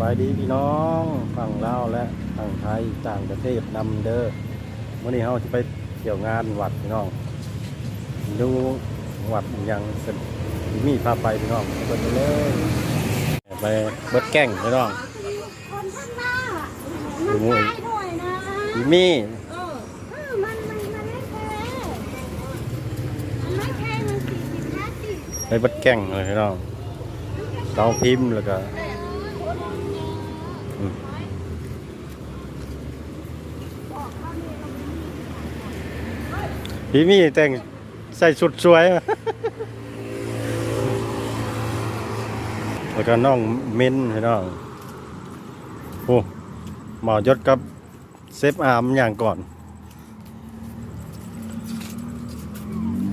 บายดีพี่น้องฝั่งลาวและฝั่งไทยต่างประเทศนำเด้อวันนี้เราจะไปเที่ยวงานวัดพี่น้อง ดูวัดยังเป็นมีพาไปพี่น้องเปิดไปเลยไปเบิดแก่งพี่น้องคนข้างหน้าดูมันมุ้ยตายหน่อยนะมีมีเออเออมันมันมันไม่แพ้มันไม่แพ้มันสี่สิบห้าสิบไปเบิดแก่งเลยพี่น้องเราพิมพ์แล้วก็ พี่มีแต่งใส่ชุดสวย แล้วก็น้องเม้นพี่น้องโอ้หมอยศกับเซฟอาร์มอย่างก่อน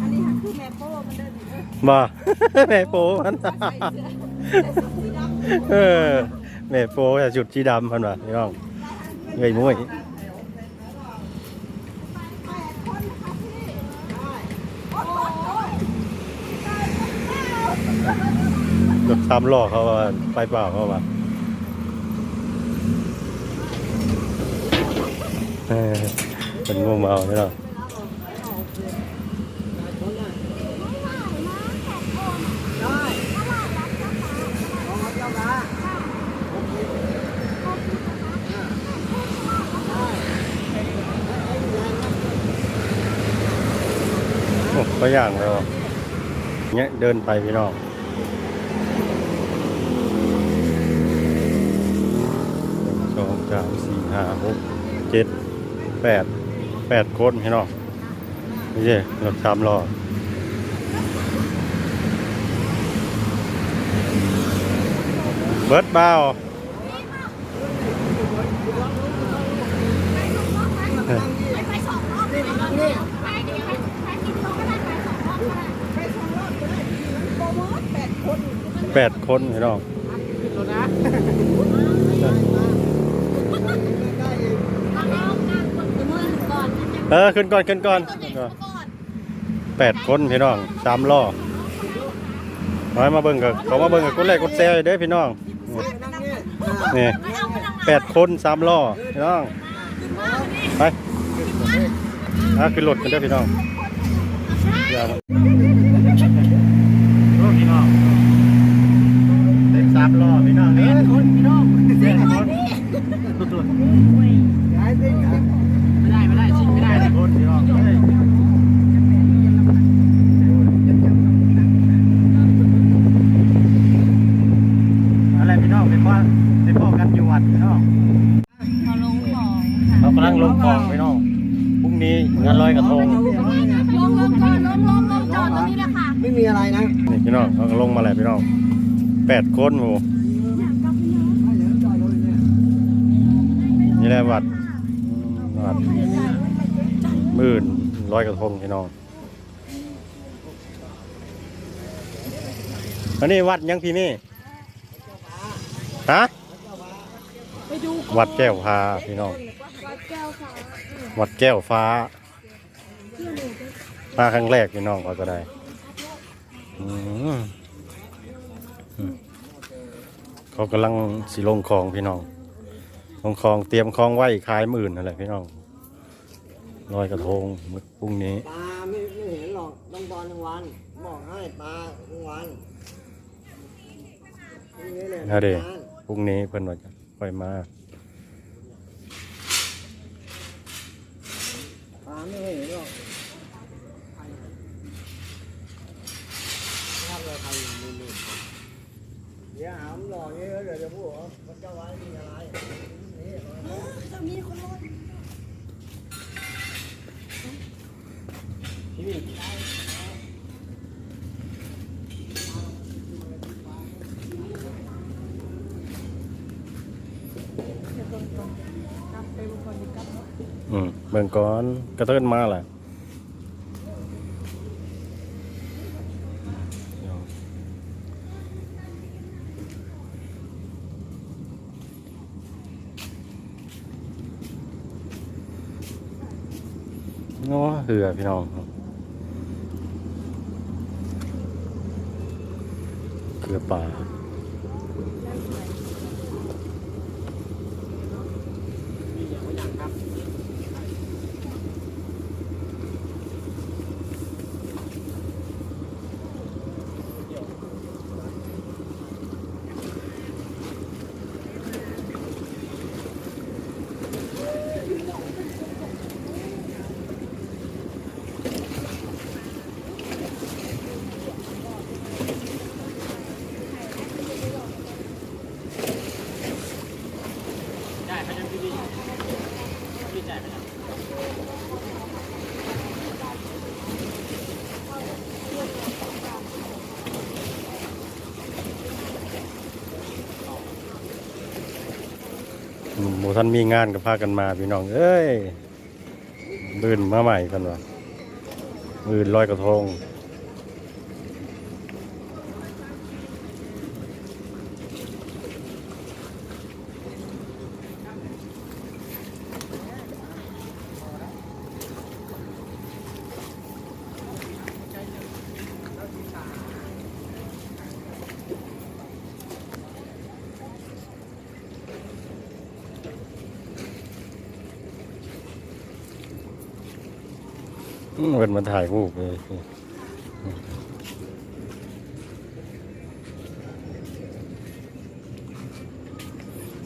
อันนี้ค่ะคือแม่โป้มันเดินอยู่เออมาแม่โปมันใส่เสื้อใส่สีดำเออแม่โปจะจุดสีดำพันว่ะพี่น้องเงยมุ้ย แปดคนนะคะพี่โอ้โหตายแล้ว รถ สามล้อเขาว่าไปเปล่าเขาว่าเป็นงูเมาพี่น้องโอ้ก็ย่างแล้วเนี่ยเดินไปพี่น้องสองสามสี่ ห้าหกเจ็ดแปดแปดคนพี่น้องไม่ใช่รถสามล้อเบิร์ดบ้าวไปไปสองรอบเลยนะเนี่ยไปเดี๋ยวไปไปกินเขาก็ได้ไปสองรอบก็ได้ไปสองรอบก็ได้โปรโมทแปดคนแปดคนพี่น้อง มาแล้วนั่งบนมือก่อน เออขึ้นก่อนขึ้นก่อนตัวขึ้นใหญ่ก่อนก่อนแปดคนพี่น้องสามล้อมามาเบิ่งกับเขามาเบิ่งกับกดไลค์กดแชร์เด้อพี่น้องนี่ไม่เอาไปทางไหนแปดคนสามล้อพี่น้องไปอะขึ้นรถกันเด้อพี่น้องอย่ามาโอ้พี่น้องเต็มสามล้อพี่น้องนี่คนพี่น้องเจ็ดคนไม่ได้ ว่าเป็นพ่อกันอยู่วัดพี่น้องเขาลงของเรากำลังลงคลองพี่น้องพรุ่งนี้งานลอยกระทงลงลงก่อนลงลงลงจอดตรงนี้แหละค่ะไม่มีอะไรนะนี่พี่น้องเขาก็ลงมาแล้วพี่น้องแปดคนโหนี่แหละวัดวัดหมื่นลอยกระทงพี่น้องอันนี้วัดยังพี่นี่ ฮะไปดูวัดแก้วฟ้าพี่น้อง วัดแก้วค่ะวัดแก้วฟ้า มาครั้งแรกพี่น้องเขาก็ได้อืมอืมเขากำลังสิลงคลองพี่น้องลงคลองเตรียมคลองไว้ขายหมื่นอะไรพี่น้องลอยกระทงมื้อพรุ่งนี้ปลาไม่ไม่เห็นหรอกต้องตอนกลางวันบอกให้ปลากลางวันพรุ่งนี้เลยนะเด้ พรุ่งนี้เพิ่นว่าจะค่อยมา ฟ้าไม่เห็นหรอกทำอะไรใครอยู่นี่เดี๋ยวหามหล่อเยอะเดี๋ยวจะพูดว่าพระเจ้าไว้มีอะไรนี่ จะมีคนรอด อืมเบิ่งก่อนกระเทินมาแหละโอ้เหือพี่น้องเกลือป่า หมูท่านมีงานก็พากันมาพี่น้อง เอ้ย บืนมาใหม่กันวะบืนลอยกระทง เพิ่นมาถ่ายรูปเลย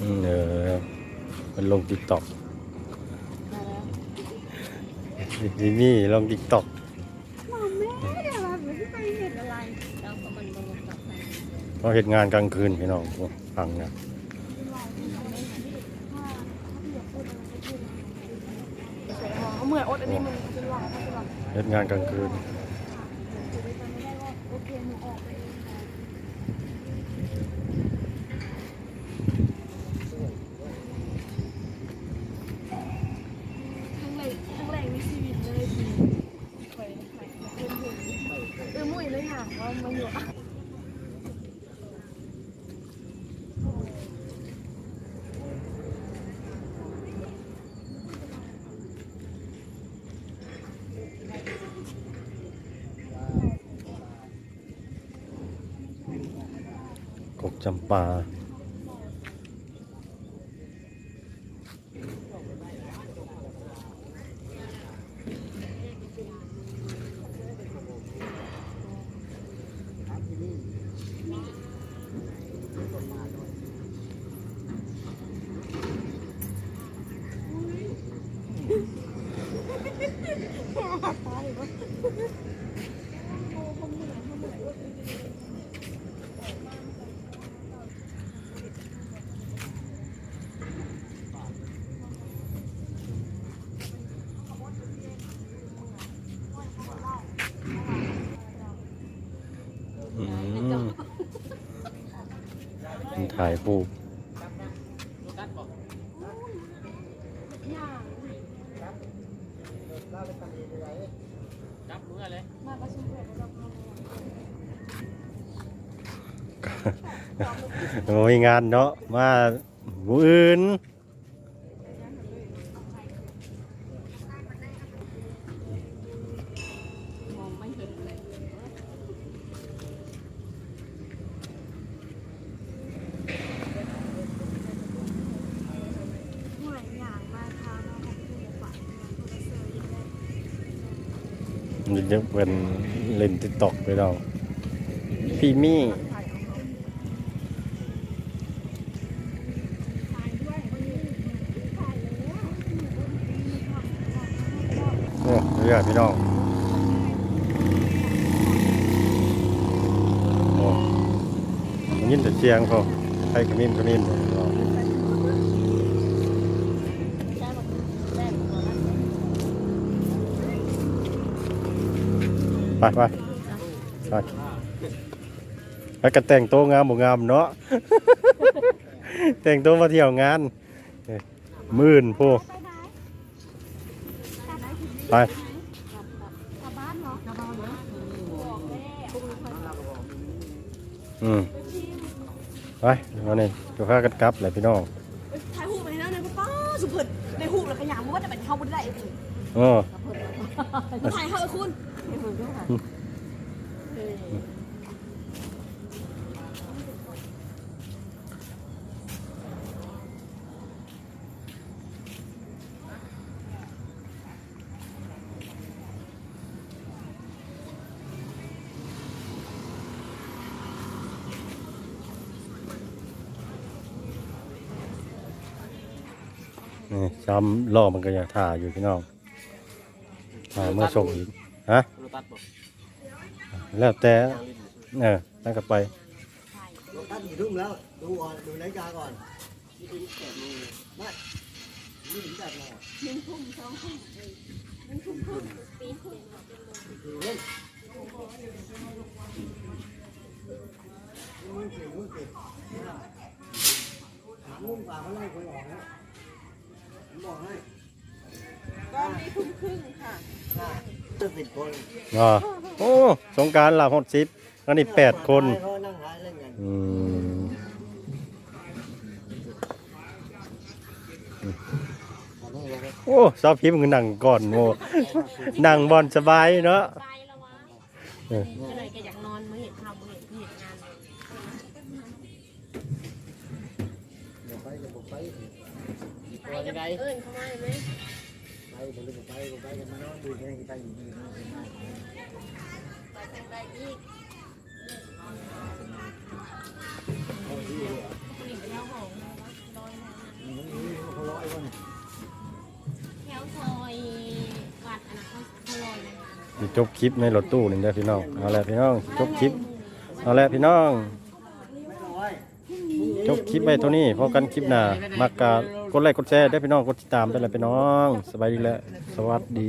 อืมเออมันลงติ๊กต็อกนี่นี่ลงติ๊กต็อกมาแม่เดี๋ยวเราไม่ไปเห็นอะไรเราเห็นงานกลางคืนพี่น้องฟังนะเหมือนอดอันนี้มัน ลอกเป็นหลอกเห็นงานกลางคืนเหนูออกทั้งแรงทั้งแรงในชีวิตเลยดีไปไปเป็นหุ่นเออมุ้ยเลยค่ะว่ามันอยู่ กกจำปา อืมมันถ่ายรูป อย่าง จับมือเลย มาประชุมเพื่อ นเราโอ้ยงานเนาะมาหมูอื่น มองไม่เห็นเลยหวยอย่างมาทางของผู้ฝันเนี่ยเขาจะเซอร์ยังไง มันจะเป็นเล่นติ๊กต็อกไปเราพี่มี่โอ้เรียพี่น้องโอ้ยินแต่เสียงเขาให้ขมิ้นขมิ้น ไปไปไปไปกันแต่งโต๊ะงามบ่งามเนาะ แต่งโต๊ะมาเที่ยวงานเอ้ยหมื่นพวกไปกลับบ้านเนาะกลับบ้านเนาะบอกแม่อืมไปวันนี้จะพากันกลับเลยพี่น้องถ่ายหูปไปแล้วนะป้าสุดเผิดในหูแล้วก็ยามว่าจะเป็นเข้าบุญได้เองเออถ่ายเข้าคุณ นี่ซ้ำล่อมันก็ยังถ่ายอยู่พี่น้องถ่ายเมื่อส่งอีก ตัดบ่แล้วแต่เออตั้งกับไปรถตัดกี่ทุ่มแล้ว ดูก่อนดูนาฬิกาก่อนมานี่ถึงแบบหน่อยหนึ่งทุ่มสองทุ่มหนึ่งทุ่มครึ่งปีทุ่มเฮ้ยมึงเก่งมึงเก่งถามลุงป่าเขาไล่คนออกนะผมบอกให้ตอนนี้ทุ่มครึ่งค่ะจะ สิบคนอ๋อโอ้สงกรารลับหดสิบอันนี้แปดคนเขานั่งขาเล่นกันอืมโอ้ชอบพิมพ์คือนั่งก่อนโมนั่งบอลสบายเนาะไปแล้ววะเออก็เลยก็อยากนอนมาเห็นทำมาเห็นที่เห็นงานเดี๋ยวไปเดี๋ยวผมไปไปกับเอิญเขามาไหมไปผม เลยไปผมไปกันมานอนดูแค่ไปอยู่ดีนะเป็นได้ไปทางใดอีกเขาที่เหรอผู้หญิงไปเที่ยวหองลอยมามันนี่เขาร้อยวะเนี่ยแถวซอยวัดอันนั้นเขาลอยนะคะสิจบคลิปในรถตู้นี่เด้อพี่น้องเอาละพี่น้องจบคลิปเอาละพี่น้อง จบคลิปไปเท่านี้พอกันคลิปหน้ามากกา กดไลค์กดแชร์ได้พี่น้องกดติดตามได้เลยพี่น้อง สบายดีแล้ว สวัสดี